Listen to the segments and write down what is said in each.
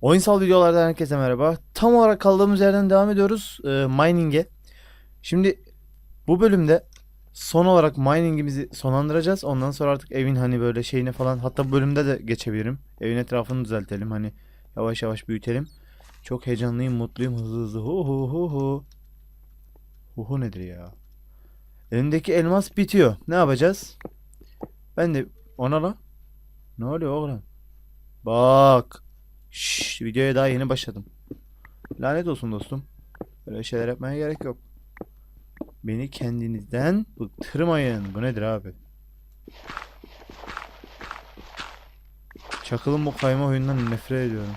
Oyunsal videolardan herkese merhaba. Tam olarak kaldığımız yerden devam ediyoruz e, mining'e. Şimdi bu bölümde son olarak mining'imizi sonlandıracağız. Ondan sonra artık evin hani böyle şeyine falan hatta bu bölümde de geçebilirim. Evin etrafını düzeltelim hani yavaş yavaş büyütelim. Çok heyecanlıyım, mutluyum, hızlı hızlı. Hu hu hu hu. Hu hu nedir ya? Elimdeki elmas bitiyor. Ne yapacağız? Ben de ona la. Ne oluyor oğlum? Bak. Şşş, videoya daha yeni başladım. Lanet olsun dostum. Böyle şeyler yapmaya gerek yok. Beni kendinizden bıktırmayın. Bu nedir abi? Çakılın bu kayma oyundan nefret ediyorum.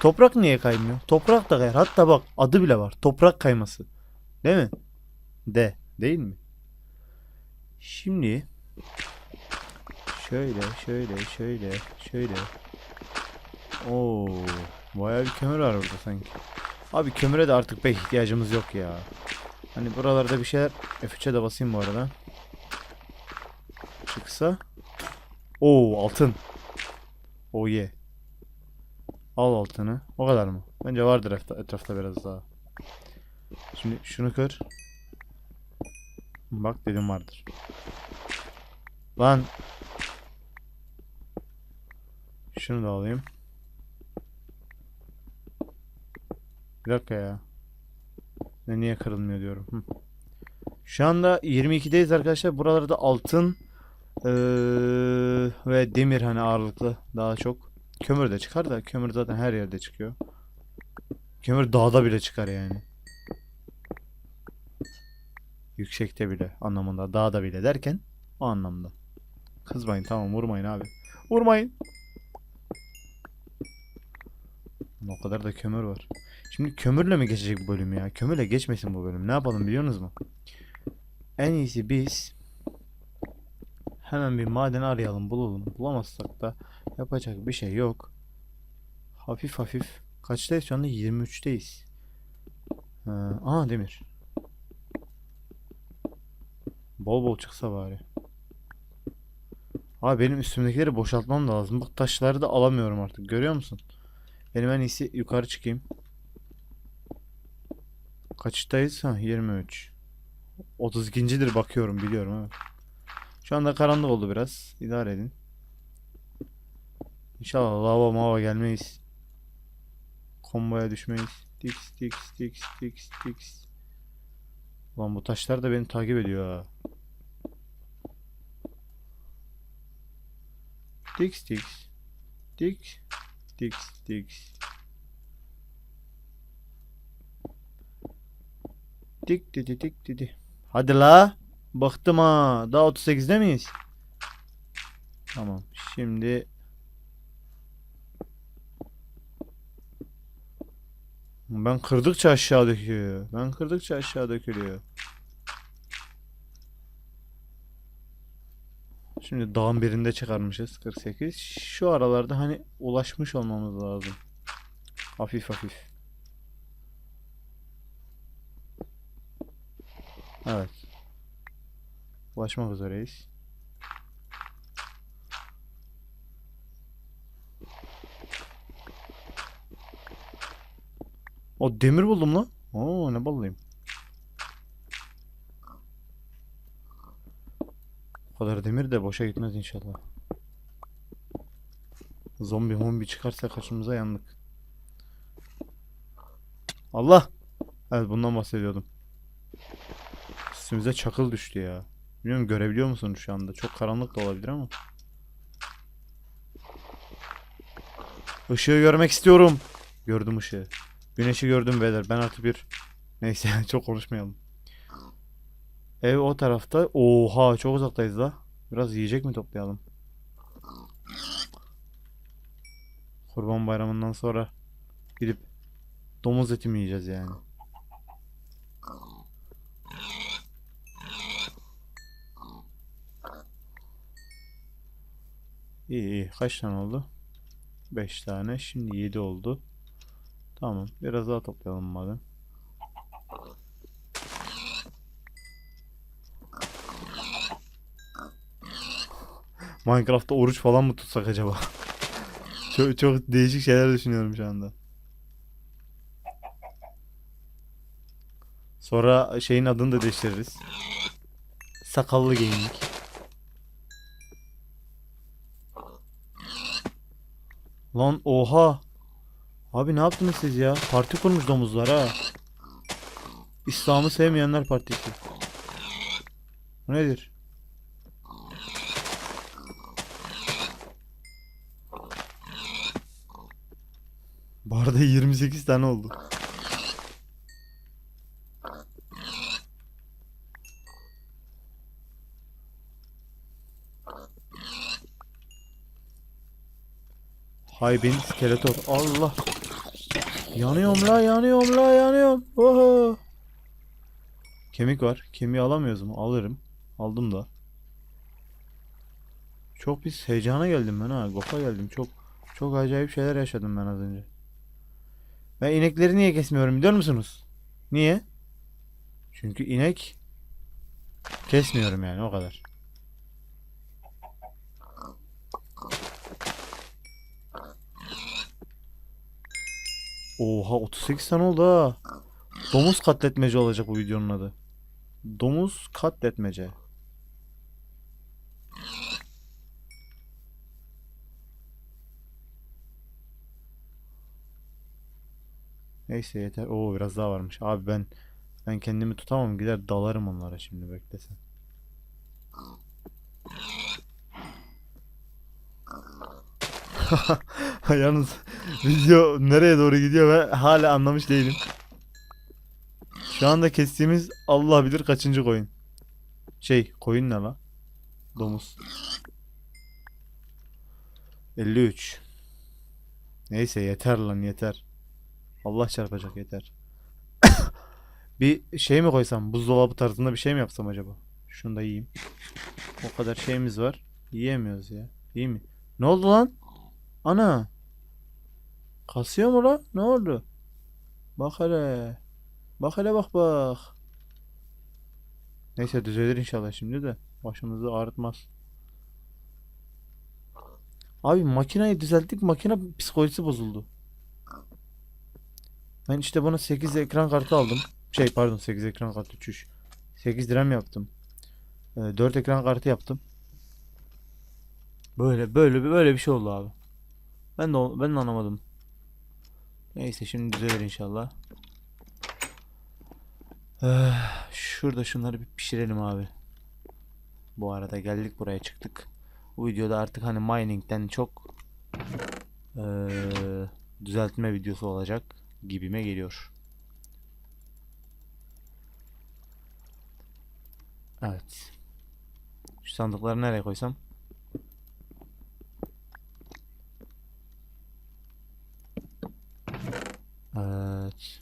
Toprak niye kaymıyor? Toprak da kayar. Hatta bak adı bile var. Toprak kayması. Değil mi? De. Değil mi? Şimdi şöyle şöyle şöyle şöyle Oo, bayağı bir kömür var burada sanki. Abi kömüre de artık pek ihtiyacımız yok ya. Hani buralarda bir şeyler F3'e de basayım bu arada. Çıksa. Oo, altın. Oh yeah. Al altını. O kadar mı? Bence vardır etrafta biraz daha. Şimdi şunu kır. Bak dedim vardır. Lan. Şunu da alayım. Bir dakika ya. Ne niye kırılmıyor diyorum. Hı. Şu anda 22'deyiz arkadaşlar. Buralarda altın eee, ve demir hani ağırlıklı daha çok. Kömür de çıkar da kömür zaten her yerde çıkıyor. Kömür dağda bile çıkar yani. Yüksekte bile anlamında. Dağda bile derken o anlamda. Kızmayın tamam vurmayın abi. Vurmayın. O kadar da kömür var. Şimdi kömürle mi geçecek bu bölüm ya? Kömürle geçmesin bu bölüm. Ne yapalım biliyorsunuz mu? En iyisi biz hemen bir maden arayalım, bulalım. Bulamazsak da yapacak bir şey yok. Hafif hafif. Kaçtayız şu anda? 23'teyiz. Ha, aa demir. Bol bol çıksa bari. Abi benim üstümdekileri boşaltmam da lazım. Bak taşları da alamıyorum artık. Görüyor musun? Benim en iyisi yukarı çıkayım. Kaçtayız? Ha 23. 32.dir bakıyorum biliyorum evet. Şu anda karanlık oldu biraz. İdare edin. İnşallah lava mava gelmeyiz. Komboya düşmeyiz. Dix dix dix dix dix. Lan bu taşlar da beni takip ediyor ha. Dix dix. Dix dix dix. Dik dedi dik dedi. Hadi la. Bıktım ha. Daha 38'de miyiz? Tamam. Şimdi ben kırdıkça aşağı döküyor. Ben kırdıkça aşağı dökülüyor. Şimdi dağın birinde çıkarmışız 48. Şu aralarda hani ulaşmış olmamız lazım. Hafif hafif. Evet. Ulaşmak üzereyiz. O demir buldum lan. Oo ne ballıyım. O kadar demir de boşa gitmez inşallah. Zombi mombi çıkarsa kaçımıza yandık. Allah! Evet bundan bahsediyordum. Üstümüze çakıl düştü ya. Bilmiyorum görebiliyor musunuz şu anda? Çok karanlık da olabilir ama. Işığı görmek istiyorum. Gördüm ışığı. Güneşi gördüm beyler. Ben artık bir... Neyse çok konuşmayalım. Ev o tarafta. Oha çok uzaktayız da. Biraz yiyecek mi toplayalım? Kurban bayramından sonra gidip domuz eti mi yiyeceğiz yani? İyi iyi. Kaç tane oldu? 5 tane. Şimdi 7 oldu. Tamam. Biraz daha toplayalım madem. Minecraft'ta oruç falan mı tutsak acaba? Çok, çok değişik şeyler düşünüyorum şu anda. Sonra şeyin adını da değiştiririz. Sakallı Gaming. Lan oha. Abi ne yaptınız siz ya? Parti kurmuş domuzlar ha. İslam'ı sevmeyenler partisi. Bu nedir? Barda 28 tane oldu. Hay ben skeletor. Allah. Yanıyorum la yanıyorum la yanıyorum. Oho. Kemik var. Kemiği alamıyoruz mu? Alırım. Aldım da. Çok pis heyecana geldim ben ha. Gopa geldim. Çok çok acayip şeyler yaşadım ben az önce. Ben inekleri niye kesmiyorum biliyor musunuz? Niye? Çünkü inek kesmiyorum yani o kadar. Oha 38 tane oldu ha. Domuz katletmece olacak bu videonun adı. Domuz katletmece. Neyse yeter. Oo biraz daha varmış. Abi ben ben kendimi tutamam. Gider dalarım onlara şimdi beklesen. Yalnız video nereye doğru gidiyor ve hala anlamış değilim. Şu anda kestiğimiz Allah bilir kaçıncı koyun. Şey koyun ne la? Domuz. 53. Neyse yeter lan yeter. Allah çarpacak yeter. Bir şey mi koysam? Buzdolabı tarzında bir şey mi yapsam acaba? Şunu da yiyeyim. O kadar şeyimiz var. Yiyemiyoruz ya. İyi mi? Ne oldu lan? Ana. Kasıyor mu lan? Ne oldu? Bak hele. Bak hele bak bak. Neyse düzelir inşallah şimdi de. Başımızı ağrıtmaz. Abi makinayı düzelttik. Makine psikolojisi bozuldu. Ben işte buna 8 ekran kartı aldım. Şey pardon 8 ekran kartı çüş. 8 RAM yaptım. 4 ekran kartı yaptım. Böyle böyle böyle bir şey oldu abi. Ben de ben de anlamadım. Neyse şimdi düzelir inşallah. Eh, şurada şunları bir pişirelim abi. Bu arada geldik buraya çıktık. Bu videoda artık hani mining'den çok eee, düzeltme videosu olacak gibime geliyor. Evet. Şu sandıkları nereye koysam? Evet.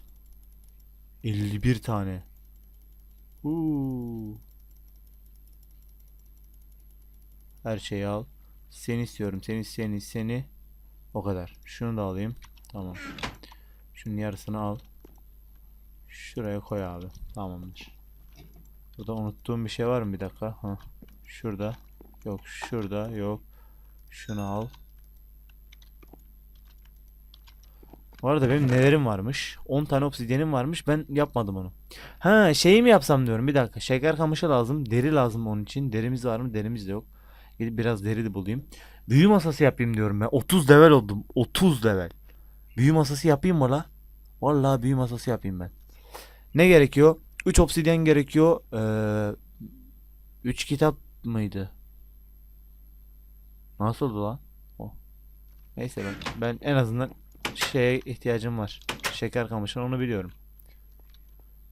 51 tane. Uuu. Her şeyi al. Seni istiyorum. Seni, seni, seni. O kadar. Şunu da alayım. Tamam. Şunun yarısını al. Şuraya koy abi. Tamamdır. Burada unuttuğum bir şey var mı? Bir dakika. Ha. Şurada. Yok. Şurada. Yok. Şunu al. Bu arada benim nelerim varmış? 10 tane obsidyenim varmış. Ben yapmadım onu. Ha şeyi mi yapsam diyorum. Bir dakika. Şeker kamışı lazım. Deri lazım onun için. Derimiz var mı? Derimiz de yok. Gidip biraz deri de bulayım. Büyü masası yapayım diyorum ben. 30 level oldum. 30 level. Büyü masası yapayım mı la? Vallahi büyü masası yapayım ben. Ne gerekiyor? 3 obsidyen gerekiyor. Ee, 3 kitap mıydı? Nasıldı lan? O. Neyse ben, ben en azından şeye ihtiyacım var. Şeker kamışını onu biliyorum.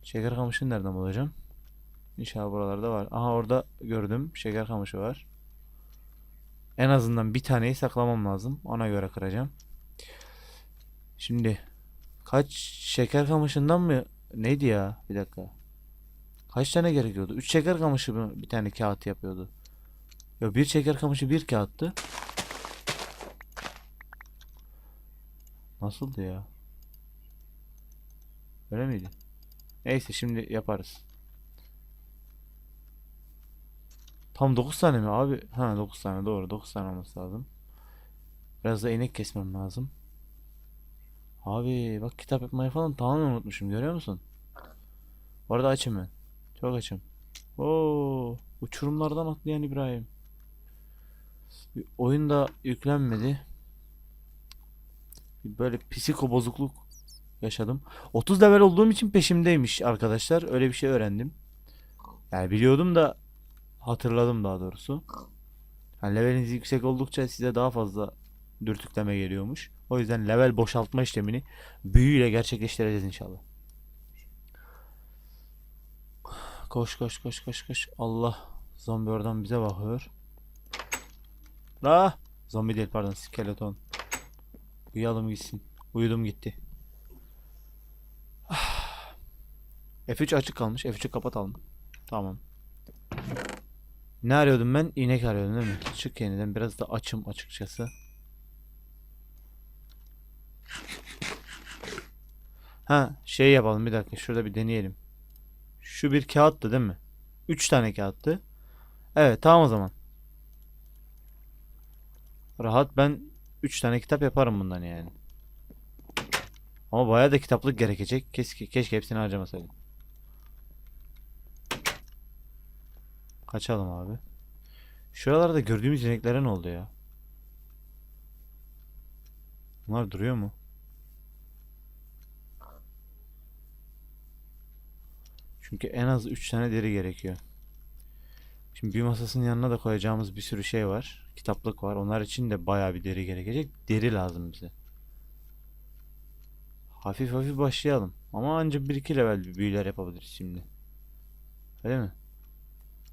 Şeker kamışını nereden bulacağım? İnşallah buralarda var. Aha orada gördüm. Şeker kamışı var. En azından bir taneyi saklamam lazım. Ona göre kıracağım. Şimdi kaç şeker kamışından mı? Neydi ya? Bir dakika. Kaç tane gerekiyordu? 3 şeker kamışı mı bir tane kağıt yapıyordu? Ya bir şeker kamışı bir kağıttı. Nasıldı ya? Öyle miydi? Neyse şimdi yaparız. Tam 9 tane mi abi? Ha 9 tane doğru 9 tane olması lazım. Biraz da inek kesmem lazım. Abi bak kitap yapmayı falan tamamen unutmuşum görüyor musun? Bu açım ben. Çok açım. Oo, uçurumlardan atlayan İbrahim. Bir Oyun da yüklenmedi. Böyle psiko bozukluk yaşadım. 30 level olduğum için peşimdeymiş arkadaşlar. Öyle bir şey öğrendim. Yani biliyordum da hatırladım daha doğrusu. Yani leveliniz yüksek oldukça size daha fazla dürtükleme geliyormuş. O yüzden level boşaltma işlemini büyüyle gerçekleştireceğiz inşallah. Koş koş koş koş koş. Allah zombi oradan bize bakıyor. La zombi değil pardon skeleton. Uyuyalım gitsin. Uyudum gitti. Ah. F3 açık kalmış. F3'ü kapatalım. Tamam. Ne arıyordum ben? İnek arıyordum değil mi? Çık yeniden. Biraz da açım açıkçası. Ha şey yapalım bir dakika. Şurada bir deneyelim. Şu bir kağıttı değil mi? 3 tane kağıttı. Evet tamam o zaman. Rahat ben 3 tane kitap yaparım bundan yani. Ama bayağı da kitaplık gerekecek. Keşke, keşke hepsini harcamasaydım. Kaçalım abi. Şuralarda gördüğümüz ineklere ne oldu ya? Bunlar duruyor mu? Çünkü en az 3 tane deri gerekiyor. Şimdi bir masasının yanına da koyacağımız bir sürü şey var. Kitaplık var. Onlar için de bayağı bir deri gerekecek. Deri lazım bize. Hafif hafif başlayalım. Ama ancak 1-2 level bir büyüler yapabiliriz şimdi. Öyle mi?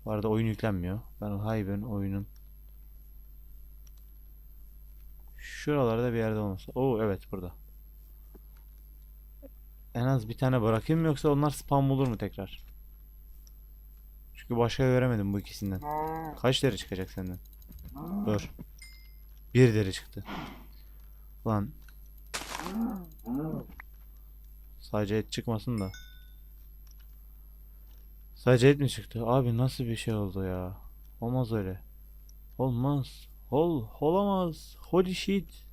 Bu arada oyun yüklenmiyor. Ben Hyben oyunun şuralarda bir yerde olması. Oo evet burada. En az bir tane bırakayım yoksa onlar spam olur mu tekrar? Çünkü başka göremedim bu ikisinden. Kaç deri çıkacak senden? Dur. Bir deri çıktı. Lan. Sadece et çıkmasın da. Sadece et mi çıktı? Abi nasıl bir şey oldu ya? Olmaz öyle. Olmaz. Ol, olamaz. Holy shit.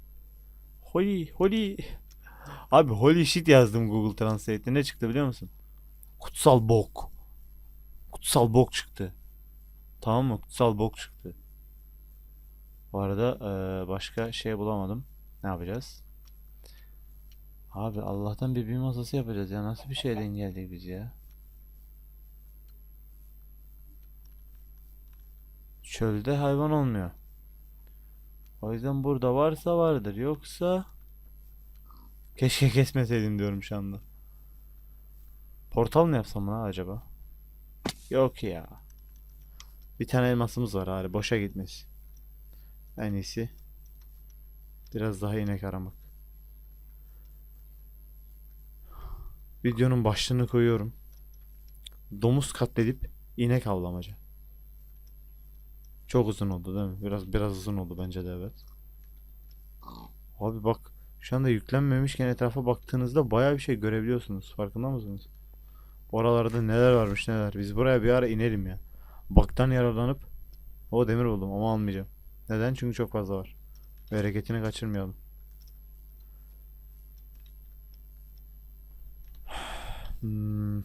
Holy, holy. Abi holy shit yazdım Google Translate'te. Ne çıktı biliyor musun? Kutsal bok. Kutsal bok çıktı. Tamam mı? Kutsal bok çıktı. Bu arada eee, başka şey bulamadım. Ne yapacağız? Abi Allah'tan bir büyü masası yapacağız ya. Nasıl bir şeyden geldik biz ya? Çölde hayvan olmuyor. O yüzden burada varsa vardır. Yoksa keşke kesmeseydim diyorum şu anda. Portal mı yapsam lan acaba? Yok ya. Bir tane elmasımız var bari boşa gitmez. En iyisi biraz daha inek aramak. Videonun başlığını koyuyorum. Domuz katledip inek avlamaca. Çok uzun oldu değil mi? Biraz biraz uzun oldu bence de evet. Abi bak şu anda yüklenmemişken etrafa baktığınızda bayağı bir şey görebiliyorsunuz. Farkında mısınız? Oralarda neler varmış neler. Biz buraya bir ara inelim ya. Baktan yararlanıp o demir buldum ama almayacağım. Neden? Çünkü çok fazla var. Bereketini kaçırmayalım. Hmm.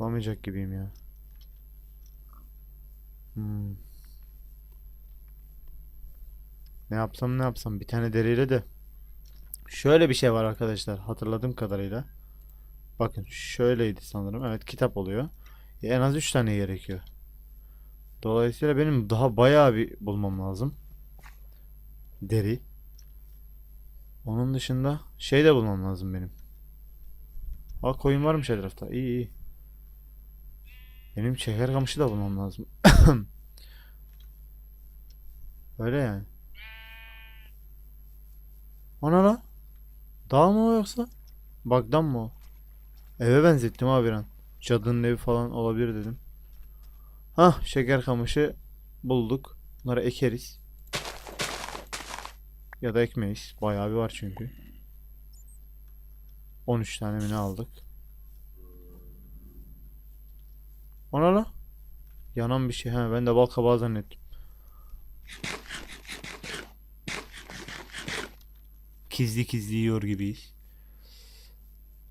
Bulamayacak gibiyim ya. Hmm. Ne yapsam ne yapsam bir tane deriyle de şöyle bir şey var arkadaşlar hatırladığım kadarıyla. Bakın şöyleydi sanırım. Evet kitap oluyor. En az 3 tane gerekiyor. Dolayısıyla benim daha bayağı bir bulmam lazım. Deri. Onun dışında şey de bulmam lazım benim. Aa koyun varmış etrafta. İyi iyi. Benim şeker kamışı da bulmam lazım. Öyle yani. Ana la. Dağ mı o yoksa? Bagdan mı o? Eve benzettim abi an. Cadının evi falan olabilir dedim. Hah şeker kamışı bulduk. Bunları ekeriz. Ya da ekmeyiz. Bayağı bir var çünkü. 13 tane mi aldık? Ona la. Yanan bir şey. Ha, ben de bal kabağı zannettim. Gizli gizli yiyor gibiyiz.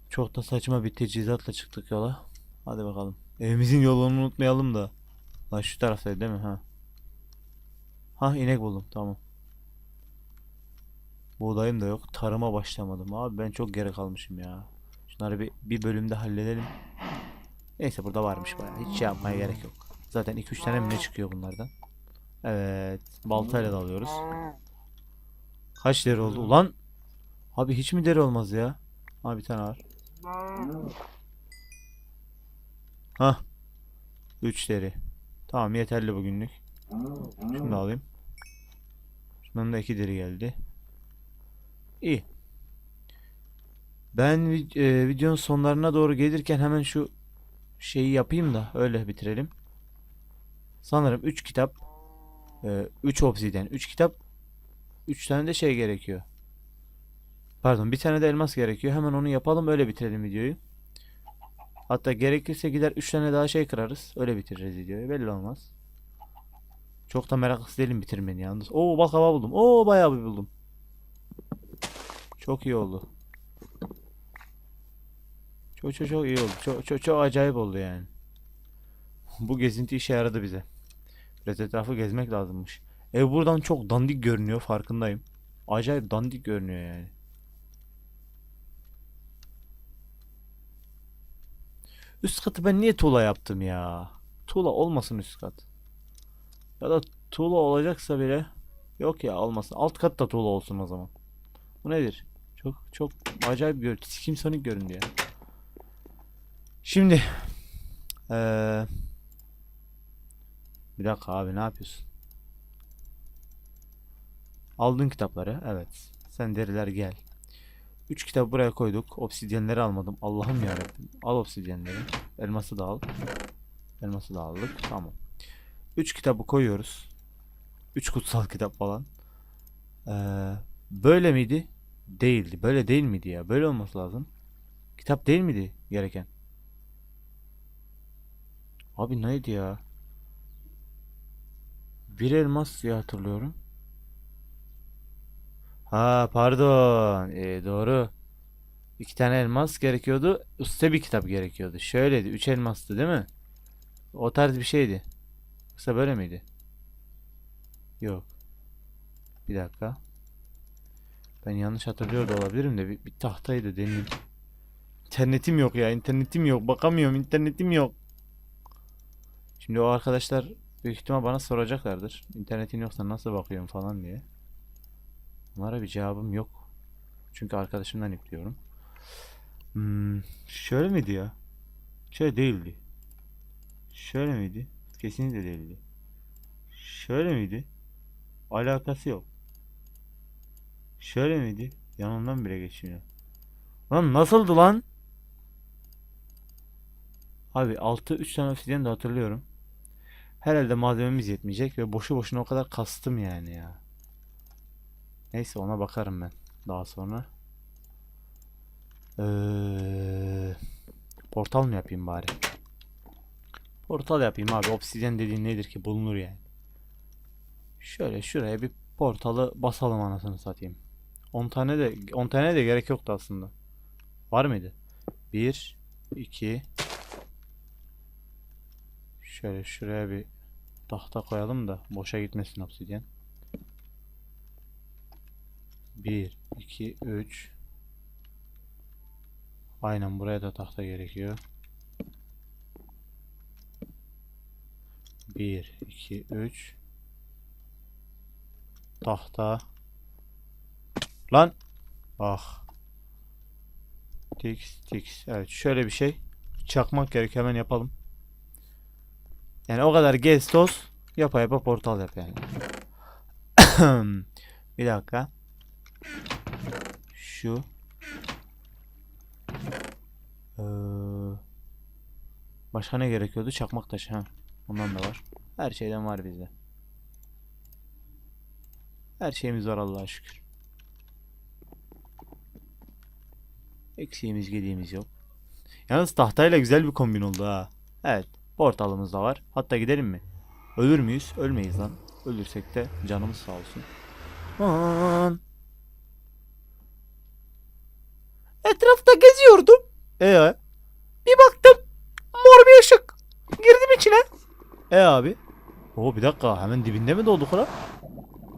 Çok da saçma bir teçhizatla çıktık yola. Hadi bakalım. Evimizin yolunu unutmayalım da. Lan şu taraftaydı değil mi? Ha. Ha inek buldum. Tamam. Buğdayım da yok. Tarıma başlamadım. Abi ben çok geri kalmışım ya. Şunları bir, bir bölümde halledelim. Neyse burada varmış bayağı. Hiç şey yapmaya gerek yok. Zaten 2-3 tane mi ne çıkıyor bunlardan? Evet. Baltayla da alıyoruz. Kaç deri oldu? Ulan! Abi hiç mi deri olmaz ya? Ha bir tane var. Hah. 3 deri. Tamam yeterli bugünlük. Şunu da alayım. Şundan da 2 deri geldi. İyi. Ben e, videonun sonlarına doğru gelirken hemen şu şeyi yapayım da öyle bitirelim. Sanırım 3 kitap 3 obsidyen 3 kitap 3 tane de şey gerekiyor. Pardon bir tane de elmas gerekiyor. Hemen onu yapalım öyle bitirelim videoyu. Hatta gerekirse gider 3 tane daha şey kırarız. Öyle bitiririz videoyu. Belli olmaz. Çok da meraklısı değilim bitirmeni yalnız. Oo bak hava buldum. Oo bayağı bir buldum. Çok iyi oldu. Çok çok çok iyi oldu. Çok çok çok acayip oldu yani. Bu gezinti işe yaradı bize. Biraz etrafı gezmek lazımmış. Ev buradan çok dandik görünüyor farkındayım. Acayip dandik görünüyor yani. Üst katı ben niye tuğla yaptım ya? Tuğla olmasın üst kat. Ya da tuğla olacaksa bile yok ya olmasın. Alt kat da tuğla olsun o zaman. Bu nedir? Çok çok acayip gör Simsonic göründü ya. Şimdi eee bir dakika abi ne yapıyorsun? Aldın kitapları. Evet. Sen deriler gel. 3 kitabı buraya koyduk. Obsidyenleri almadım. Allah'ım yarabbim. Al obsidyenleri. Elması da al. Elması da aldık. Tamam. 3 kitabı koyuyoruz. 3 kutsal kitap falan. Ee, böyle miydi? Değildi. Böyle değil miydi ya? Böyle olması lazım. Kitap değil miydi gereken? Abi neydi ya? Bir elmas diye hatırlıyorum. Ha pardon. Ee, doğru. İki tane elmas gerekiyordu. Üste bir kitap gerekiyordu. Şöyleydi. Üç elmastı değil mi? O tarz bir şeydi. Yoksa böyle miydi? Yok. Bir dakika. Ben yanlış hatırlıyor da olabilirim de bir, bir tahtaydı deneyim. İnternetim yok ya. internetim yok. Bakamıyorum. internetim yok. Şimdi o arkadaşlar büyük ihtimal bana soracaklardır. İnternetin yoksa nasıl bakıyorum falan diye. Bunlara bir cevabım yok. Çünkü arkadaşımdan yüklüyorum. Hmm, şöyle miydi ya? Şöyle değildi. Şöyle miydi? Kesinlikle değildi. Şöyle miydi? Alakası yok. Şöyle miydi? Yanımdan bile geçmiyor. Lan nasıldı lan? Abi 6 3 tane obsidyen de hatırlıyorum. Herhalde malzememiz yetmeyecek ve boşu boşuna o kadar kastım yani ya. Neyse ona bakarım ben daha sonra. Ee, portal mı yapayım bari? Portal yapayım abi. Obsidyen dediğin nedir ki bulunur yani. Şöyle şuraya bir portalı basalım anasını satayım. 10 tane de 10 tane de gerek yoktu aslında. Var mıydı? 1 2 Şöyle şuraya bir tahta koyalım da boşa gitmesin obsidyen. 1 2 3 Aynen buraya da tahta gerekiyor. 1 2 3 Tahta. Lan! Ah. Tix tix Evet şöyle bir şey. Çakmak gerek hemen yapalım Yani o kadar gez toz Yapa yapa portal yap yani Bir dakika Şu Ee, Başka ne gerekiyordu? Çakmak taşı ha. Ondan da var. Her şeyden var bizde. Her şeyimiz var Allah'a şükür. Eksiğimiz gediğimiz yok. Yalnız tahtayla güzel bir kombin oldu ha. Evet. Portalımız da var. Hatta gidelim mi? Ölür müyüz? Ölmeyiz lan. Ölürsek de canımız sağ olsun. Aman. Etrafta geziyordum. Ee? Bir baktım. Mor bir ışık. Girdim içine. E abi. Oo bir dakika hemen dibinde mi doğduk lan?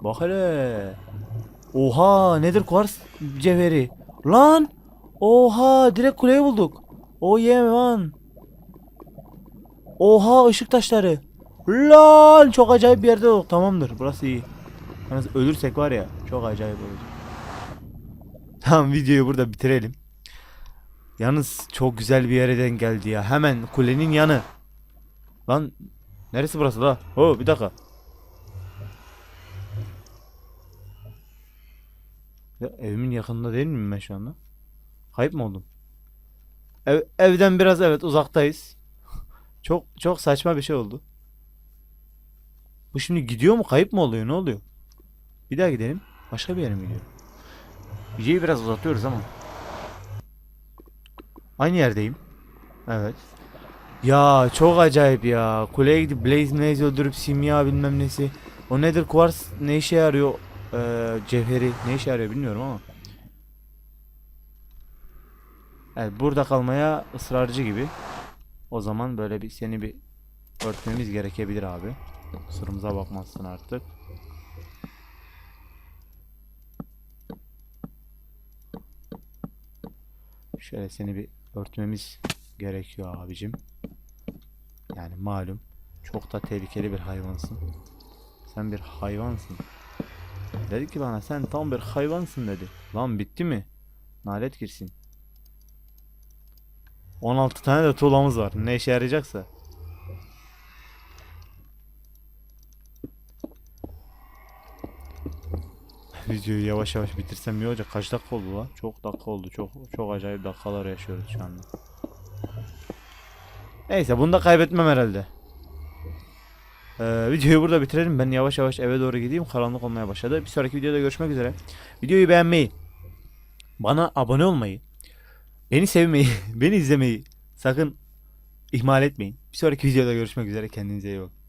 Bak hele. Oha nedir kuvars cevheri? Lan. Oha direkt kuleyi bulduk. Oh yeah man. Oha ışık taşları. Lan çok acayip bir yerde olduk. Tamamdır burası iyi. Yalnız ölürsek var ya çok acayip olacak. Tamam videoyu burada bitirelim. Yalnız çok güzel bir yere denk geldi ya. Hemen kulenin yanı. Lan neresi burası la? Oo bir dakika. Ya, evimin yakınında değil miyim ben şu anda? Kayıp mı oldum? Ev, evden biraz evet uzaktayız. Çok çok saçma bir şey oldu. Bu şimdi gidiyor mu kayıp mı oluyor ne oluyor? Bir daha gidelim. Başka bir yere mi gidiyor? Videoyu biraz uzatıyoruz ama. Aynı yerdeyim. Evet. Ya çok acayip ya. Kuleye gidip Blaze Blaze öldürüp simya bilmem nesi. O nedir Quartz ne işe yarıyor? Ee, cevheri ne işe yarıyor bilmiyorum ama. Evet burada kalmaya ısrarcı gibi. O zaman böyle bir seni bir örtmemiz gerekebilir abi. Kusurumuza bakmazsın artık. Şöyle seni bir örtmemiz gerekiyor abicim. Yani malum çok da tehlikeli bir hayvansın. Sen bir hayvansın. Dedi ki bana sen tam bir hayvansın dedi. Lan bitti mi? Nalet girsin. 16 tane de tuğlamız var. Ne işe yarayacaksa. Videoyu yavaş yavaş bitirsem iyi olacak. Kaç dakika oldu lan? Çok dakika oldu. Çok çok acayip dakikalar yaşıyoruz şu anda. Neyse bunu da kaybetmem herhalde. Ee, videoyu burada bitirelim. Ben yavaş yavaş eve doğru gideyim. Karanlık olmaya başladı. Bir sonraki videoda görüşmek üzere. Videoyu beğenmeyi, bana abone olmayı, beni sevmeyi, beni izlemeyi sakın ihmal etmeyin. Bir sonraki videoda görüşmek üzere. Kendinize iyi bakın.